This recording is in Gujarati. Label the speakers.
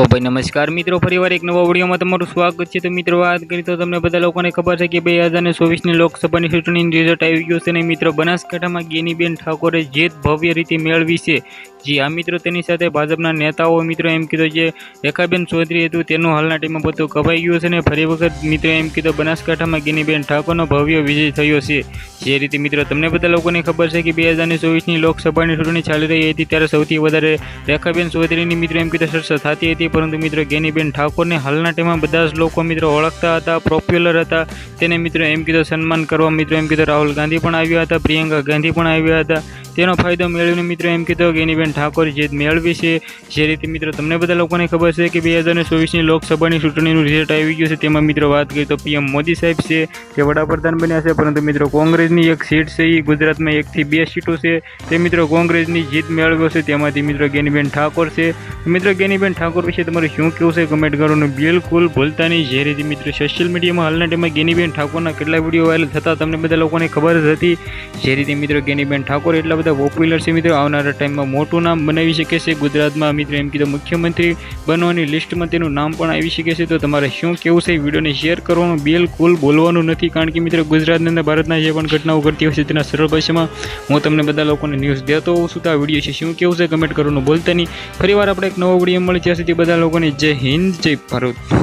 Speaker 1: તો ભાઈ નમસ્કાર મિત્રો, ફરીવાર એક નવા વિડીયોમાં તમારું સ્વાગત છે. તો મિત્રો, વાત કરી તો તમને બધા લોકોને ખબર છે કે બે હજાર ચોવીસની લોકસભાની ચૂંટણીનું રિઝલ્ટ આવી ગયું છે અને મિત્રો, બનાસકાંઠામાં ગેનીબેન ઠાકોરે જીત ભવ્ય રીતે મેળવી છે. જી આ મિત્રો, તેની સાથે ભાજપના નેતાઓ મિત્રો એમ કીધું જે રેખાબેન ચૌધરી હતું, તેનું હાલના ટીમમાં બધું કપાઈ ગયું છે અને ફરી વખત મિત્રો એમ કીધું, બનાસકાંઠામાં ગેનીબેન ઠાકોરનો ભવ્ય વિજય થયો છે. જે રીતે મિત્રો, તમને બધા લોકોને ખબર છે કે બે હજાર ચોવીસની લોકસભાની ચૂંટણી ચાલી રહી હતી, ત્યારે સૌથી વધારે રેખાબેન ચૌધરીની મિત્રો એમ કીધું સરસ થતી હતી. પરંતુ મિત્રો ગેનીબેન ઠાકોરને હાલના ટાઈમમાં બધા જ લોકો મિત્રો ઓળખતા હતા પોપ્યુલર હતા. તેને મિત્રો એમ કીધું, સન્માન કરવા મિત્રો એમ કીધું, રાહુલ ગાંધી પણ આવ્યા હતા, પ્રિયંકા ગાંધી પણ આવ્યા હતા. તેનો ફાયદો મેળવીને મિત્રો એમ કીધો કે ગેનીબેન ઠાકોર જીત મેળવી છે. જે રીતે મિત્રો તમને બધા લોકોને ખબર છે કે બે હજાર ચોવીસની લોકસભાની ચૂંટણીનું રિઝલ્ટ આવી ગયું છે. તેમાં મિત્રો વાત કરીએ તો પીએમ મોદી સાહેબ છે તે વડાપ્રધાન બન્યા છે, પરંતુ મિત્રો કોંગ્રેસની એક સીટ છે એ ગુજરાતમાં એકથી બે સીટો છે. તે મિત્રો કોંગ્રેસની જીત મેળવ્યો છે, તેમાંથી મિત્રો ગેનીબેન ઠાકોર છે. મિત્રો ગેનીબેન ઠાકોર વિશે તમારે શું કેવું છે? કમેન્ટ કરવાનું બિલકુલ ભૂલતા નહીં. જે રીતે મિત્રો સોશિયલ મીડિયામાં હાલના ટાઈમમાં ગેનીબેન ઠાકોરના કેટલા વીડિયો વાયરલ થતા તમને બધા લોકોને ખબર જ હતી. જે રીતે મિત્રો ગેનીબેન ઠાકોર એટલા બધા પોપ્યુલર છે મિત્રો. આવનારા ટાઈમમાં મોટું નામ બનાવી શકે છે. ગુજરાતમાં મિત્રો એમ કીધું, મુખ્યમંત્રી બનવાની લિસ્ટમાં તેનું નામ પણ આવી શકે છે. તો તમારે શું કેવું છે વિડીયોને શેર કરવાનું, બિલકુલ બોલવાનું નથી. કારણ કે મિત્રો ગુજરાતની અંદર ભારતના જે પણ ઘટનાઓ ઘટતી હોય છે તેના સરળ ભાષામાં હું તમને બધા લોકોને ન્યૂઝ દેતો હોઉં છું. તો આ વીડિયો છે, શું કેવું છે કમેન્ટ કરવાનું બોલતા નહીં. ફરીવાર આપણે એક નવો વીડિયો મળી ત્યાં સુધી બધા લોકોને જય હિન્દ, જય ભારત.